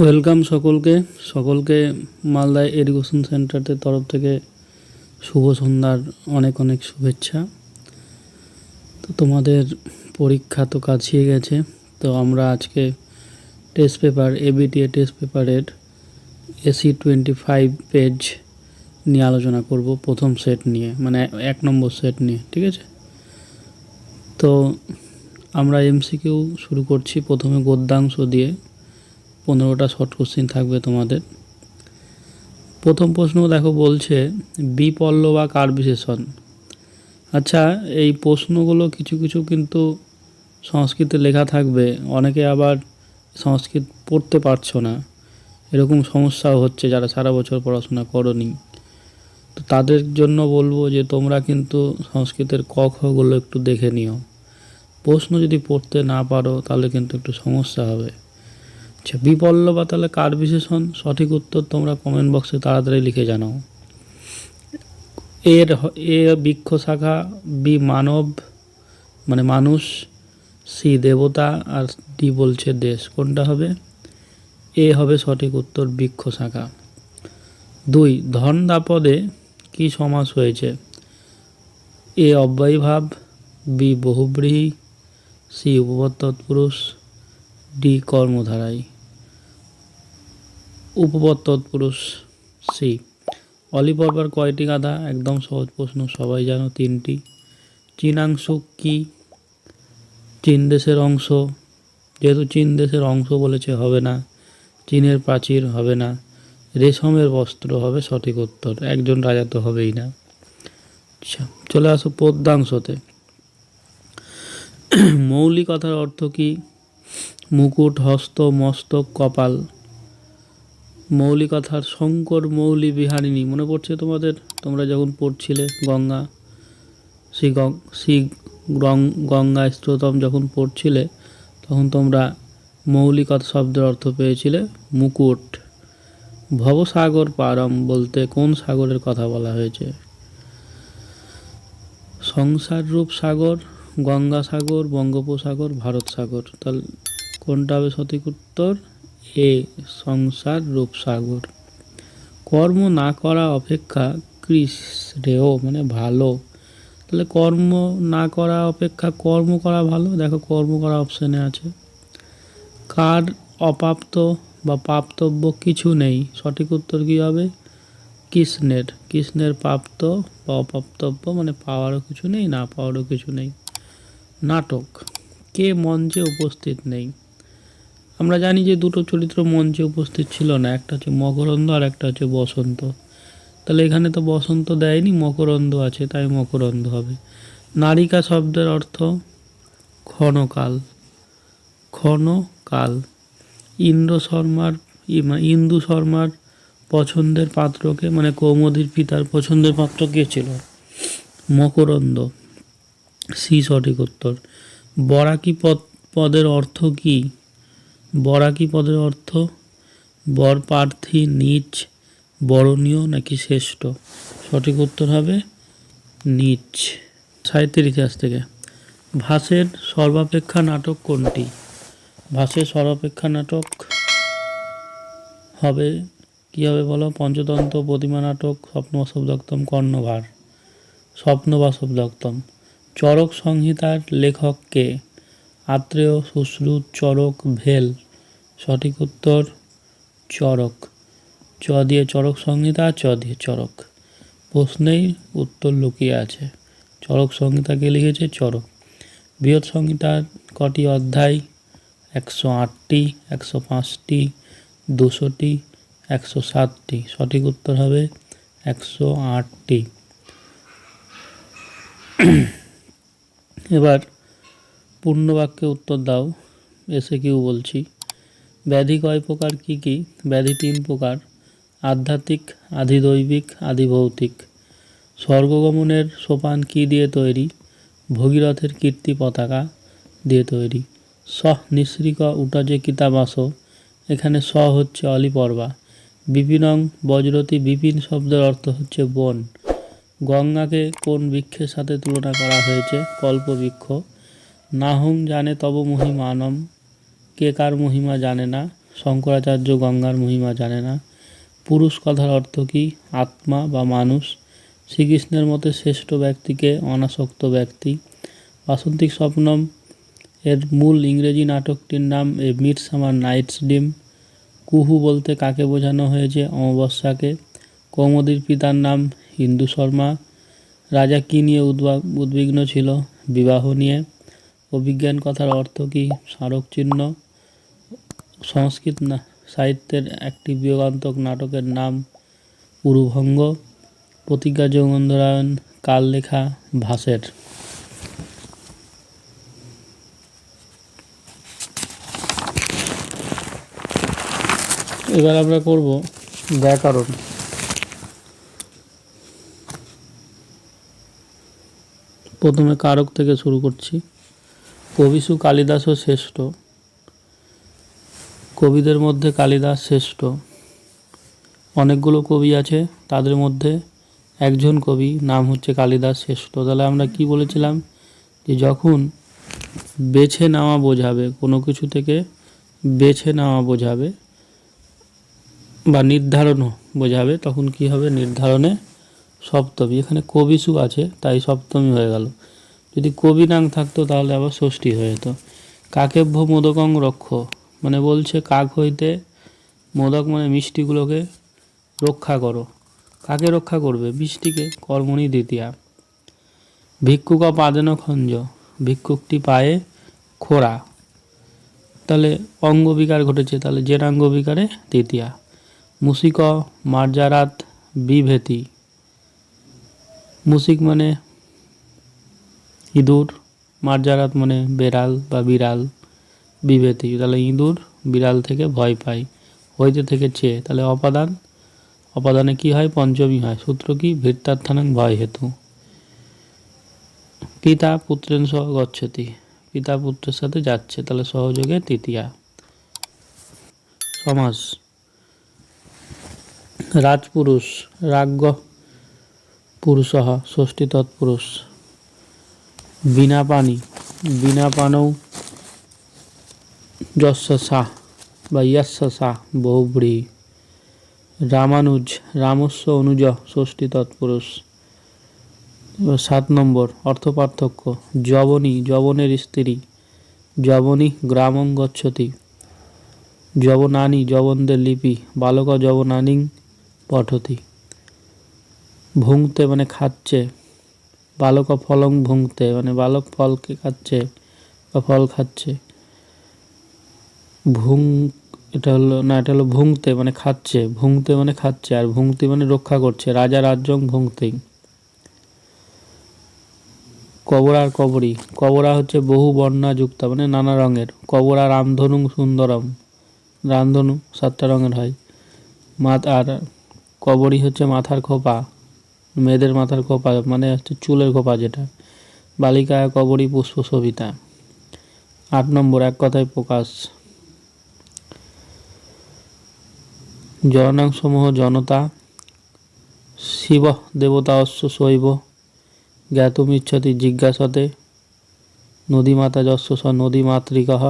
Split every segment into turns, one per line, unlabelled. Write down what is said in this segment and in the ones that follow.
Welcome সকলকে। সকলকে Malda education সেন্টারের তরফ থেকে শুভ সন্ধ্যার অনেক অনেক শুভেচ্ছা। তো তোমাদের পরীক্ষা তো কাছিয়ে গেছে, তো আমরা আজকে টেস্ট পেপার এবিটিএ টেস্ট পেপারের এসি টোয়েন্টি ফাইভ পেজ নিয়ে আলোচনা করব প্রথম সেট নিয়ে মানে এক নম্বর সেট নিয়ে, ঠিক আছে? তো আমরা এমসিকিউ শুরু করছি প্রথমে গদ্যাংশ দিয়ে। পনেরোটা শর্ট কোশ্চিন থাকবে তোমাদের। প্রথম প্রশ্ন দেখো বলছে বিপল্ল বা কার বিশেষণ? আচ্ছা এই প্রশ্নগুলো কিছু কিছু কিন্তু সংস্কৃতে লেখা থাকবে, অনেকে আবার সংস্কৃত পড়তে পারছ না। এরকম সমস্যাও হচ্ছে যারা সারা বছর পড়াশোনা করনি। তো তাদের জন্য বলব যে তোমরা কিন্তু সংস্কৃতের ক খগুলো একটু দেখে নিও। প্রশ্ন যদি পড়তে না পারো, তাহলে কিন্তু একটু সমস্যা হবে। আচ্ছা বিপল্ল বা তাহলে কার বিশেষণ? সঠিক উত্তর তোমরা কমেন্ট বক্সে তাড়াতাড়ি লিখে জানাও। এর এ বৃক্ষ শাখা বি মানব মানে মানুষ সি দেবতা, আর ডি বলছে দেশ। কোনটা হবে? এ হবে সঠিক উত্তর, বৃক্ষ শাখা। দুই ধন দাপদে কি সমাস হয়েছে? এ অব্যয়ী ভাব বি বহুব্রীহি সি উপপদ ডি কর্মধারায় উপপদ তৎপুরুষ সি অলিপর্বার কয়টি গাধা? একদম সহজ প্রশ্ন, সবাই জানো তিনটি। চীনাংশ কি? চীন দেশের অংশ। যেহেতু চীন দেশের অংশ বলেছে, হবে না। চীনের প্রাচীর হবে না। রেশমের বস্ত্র হবে সঠিক উত্তর। একজন রাজা তো হবেই না। আচ্ছা চলে আসো পদ্যাংশতে মৌলিকতার অর্থ কি? মুকুট, হস্ত, মস্তক, কপাল। মৌলিকথার শঙ্কর মৌলি বিহারিণী, মনে পড়ছে তোমাদের? তোমরা যখন পড়ছিলে গঙ্গা, শ্রী শ্রী গঙ্গা স্ত্রোতম যখন পড়ছিলে, তখন তোমরা মৌলিকতা শব্দের অর্থ পেয়েছিলে মুকুট। ভবসাগর পারম বলতে কোন সাগরের কথা বলা হয়েছে? সংসার রূপ সাগর গঙ্গা সাগর বঙ্গোপসাগর ভারত সাগর তাহলে কোনটা হবে সঠিক উত্তর? এ সংসার রূপসাগর, কর্ম না করা অপেক্ষা কৃষ শ্রেয় মানে ভালো। তাহলে কর্ম না করা অপেক্ষা কর্ম করা ভালো? দেখো কর্ম করা অপশানে আছে। কার অপ্রাপ্ত বা প্রাপ্তব্য কিছু নেই? সঠিক উত্তর কী হবে? কৃষ্ণের। কৃষ্ণের প্রাপ্ত বা অপ্রাপ্তব্য মানে পাওয়ারও কিছু নেই, না পাওয়ারও কিছু নেই। নাটক। কে মঞ্চে উপস্থিত নেই? আমরা জানি যে দুটো চরিত্র মঞ্চে উপস্থিত ছিল না, একটা হচ্ছে মকরন্দ আর একটা হচ্ছে বসন্ত। তাহলে এখানে তো বসন্ত দেয়নি, মকরন্দ আছে, তাই মকরন্দ হবে। নারিকা শব্দের অর্থ ক্ষণকাল। ক্ষণকাল। ইন্দ্র শর্মার মানে ইন্দু শর্মার পছন্দের পাত্রকে মানে কৌমদির পিতার পছন্দের পাত্র কে ছিল? মকরন্দ। সি সঠিক উত্তর। বরাকি পদ, পদের অর্থ কী? বরাকি পদের অর্থ বর প্রার্থী নিচ, বরণীয় নাকি শ্রেষ্ঠ? সঠিক উত্তর হবে নিচ। সাহিত্যের ইতিহাস থেকে। ভাসের সর্বাপেক্ষা নাটক কোনটি? ভাসের সর্বাপেক্ষা নাটক হবে, কী হবে বলো? পঞ্চতন্ত্র প্রতিমা নাটক স্বপ্নবাসবদত্তম কর্ণভার। স্বপ্নবাসবদত্তম চরক সংহিতার লেখককে আত্রেয় সুশ্রুত চরক ভেল। সঠিক উত্তর চরক চ দিয়ে চরক সংহিতা চ দিয়ে চরক প্রশ্নেই উত্তর লুকিয়ে আছে। চরক সংহিতাকে লিখেছে চরক বৃহৎ সংহিতার কটি অধ্যায়? একশো আটটি, একশো পাঁচটি, দুশোটি, একশো সাতটি। সঠিক উত্তর হবে একশো আটটি। এবার পূর্ণবাক্যে উত্তর দাও। এসে কিউ বলছি। ব্যাধি কয় প্রকার, কি কি? ব্যাধি তিন প্রকার। আধ্যাত্মিক, আধিদৈবিক, আধিভৌতিক। স্বর্গগমনের সোপান কি দিয়ে তৈরি? ভগীরথের কীর্তি পতাকা দিয়ে তৈরি। সহ নিঃসৃক উটা যে কিতাবাস। এখানে স হচ্ছে অলিপর্বা। বিপিনং বজ্রতি বিপিন শব্দের অর্থ হচ্ছে বন। গঙ্গাকে কোন বৃক্ষের সাথে তুলনা করা হয়েছে? কল্পবৃক্ষ। নাহং জানে তব মহিমানম। কে কার মহিমা জানে না? শঙ্করাচার্য গঙ্গার মহিমা জানে না। পুরুষ কথার অর্থ কি? আত্মা বা মানুষ? শ্রীকৃষ্ণের মতে শ্রেষ্ঠ ব্যক্তিকে অনাসক্ত ব্যক্তি। বাসন্তিক স্বপ্নম এর মূল ইংরেজি নাটকটির নাম এ মিট সামার নাইটস ডিম। কুহু বলতে কাকে বোঝানো হয়েছে? অমাবস্যাকে। কৌমদির পিতার নাম হিন্দু শর্মা। রাজা কী নিয়ে উদ্বা- উদ্বিগ্ন ছিল? বিবাহ নিয়ে। অভিজ্ঞান কথার অর্থ কি? স্মারক চিহ্ন। সংস্কৃত সাহিত্যের একটি বিয়োগান্তক নাটকের নাম উরুভঙ্গ, প্রতিজ্ঞা যৌগন্ধরায়ণ কাল লেখা ভাসের। এবার আমরা করব ব্যাকরণ। প্রথমে কারক থেকে শুরু করছি। কবিসু কালিদাসও শ্রেষ্ঠ। কবিদের মধ্যে কালিদাস শ্রেষ্ঠ। অনেকগুলো কবি আছে, তাদের মধ্যে একজন কবি, নাম হচ্ছে কালিদাস শ্রেষ্ঠ। তাহলে আমরা কি বলেছিলাম? যে যখন বেছে নেওয়া বোঝাবে, কোনো কিছু থেকে বেছে নেওয়া বোঝাবে বা নির্ধারণও বোঝাবে, তখন কি হবে? নির্ধারণে সপ্তমী। এখানে কবিসু আছে, তাই সপ্তমী হয়ে গেল। যদি কবি নাং থাকতো, তাহলে আবার ষষ্ঠী হয়ে যেত। কাকেভ্য মোদকং রক্ষ। মানে বলছে, কাক হইতে মোদক মানে মিষ্টিগুলোকে রক্ষা করো। কাকে রক্ষা করবে? বৃষ্টিকে কর্মণি দ্বিতীয়া। ভিক্ষুক পাদেন খঞ্জ, ভিক্ষুকটি পায়ে খোড়া। তাহলে অঙ্গ বিকার ঘটেছে, তাহলে জেরাঙ্গ বিকারে তৃতীয়া মুসিক মার্জারাত বিভেতি। মুসিক মানে ইঁদুর, মার্জারাত মানে বেড়াল বা বিড়াল। বিভেতি তাহলে ইঁদুর বিড়াল থেকে ভয় পায়। হইতে থেকে চেয়ে। তাহলে অপাদান? অপাদানে কি হয়? পঞ্চমী হয়। সূত্র কি? ভীতার্থানাং ভয় হেতু। পিতা পুত্রেন সহ গচ্ছতি। পিতা পুত্রের সাথে যাচ্ছে। তাহলে সহযোগে তৃতীয়া। সমাস। রাজপুরুষ। রাজ্ঞ পুরুষ ষষ্ঠী তৎপুরুষ। বিনা পানি বিনা পানৌ সাহ বা ইয়াস্য সাহ বহুব্রী। রামানুজ রামস্য অনুজ, ষষ্ঠী তৎপুরুষ। সাত নম্বর অর্থ পার্থক্য যবনী, যবনের স্ত্রী। যবনী, গ্রামং গচ্ছতি। যবনানি, যবনদের লিপি। বালক যবনানিং পঠতি। ভুংতে মানে খাচ্ছে। বালক ফলং ভুংতে মানে বালক ফলকে খাচ্ছে বা ফল খাচ্ছে। ভুং, এটা হলো, না, এটা হলো ভুংতে মানে খাচ্ছে, ভুংতে মানে খাচ্ছে, আর ভুংতি মানে রক্ষা করছে, রাজা রাজ্যং ভুংতেই কবরা আর কবরী, কবরা হচ্ছে বহু বর্ণা যুক্ত মানে নানা রঙের, কবরা রামধনু সুন্দরম, রামধনু সাতটা রঙের হয়। মাত আর কবরী হচ্ছে মাথার খোপা, মেয়েদের মাথার খোপা মানে হচ্ছে চুলের খোপা যেটা বালিকা কবরী পুষ্প সবিতা। আট নম্বর, এক কথায় প্রকাশ। জননাংসমূহ জনতা, শিব দেবতা অশ্ব শৈব জ্ঞাতুমিচ্ছতি জিজ্ঞাসতে নদীমাতা যস্য স নদীমাতৃকः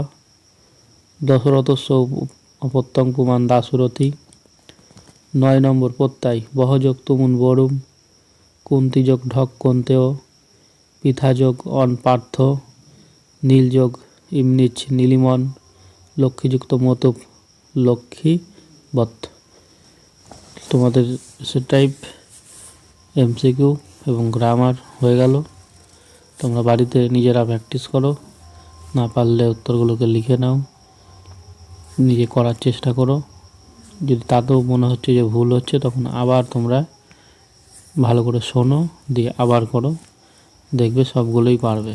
দশরথস্য অপত্যং পুমান দাসুরথী নয় নম্বর প্রত্যয় বহযোগ তুমুন বরুম কুন্তিযোগ ঢক কন্তেয়, পিথাযোগ অন পার্থ, নীলযোগ ইমনিচ নীলিমন, লক্ষ্মীযুক্ত মতুপ লক্ষ্মী বৎ তোমাদের সে টাইপ এমসিকিউ এবং গ্রামার হয়ে গেল। তোমরা বাড়িতে নিজেরা প্র্যাকটিস করো। না পারলে উত্তরগুলোকে লিখে নাও। নিজে করার চেষ্টা করো। যদি তাতেও মনে হচ্ছে যে ভুল হচ্ছে, তখন আবার তোমরা ভালো করে শোনো, দিয়ে আবার করো। দেখবে সবগুলোই পারবে।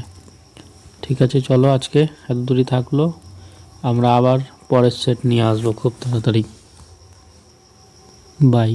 ঠিক আছে, চলো আজকে এত দূরই থাকল। আমরা আবার পরের সেট নিয়ে আসব খুব তাড়াতাড়ি। বাই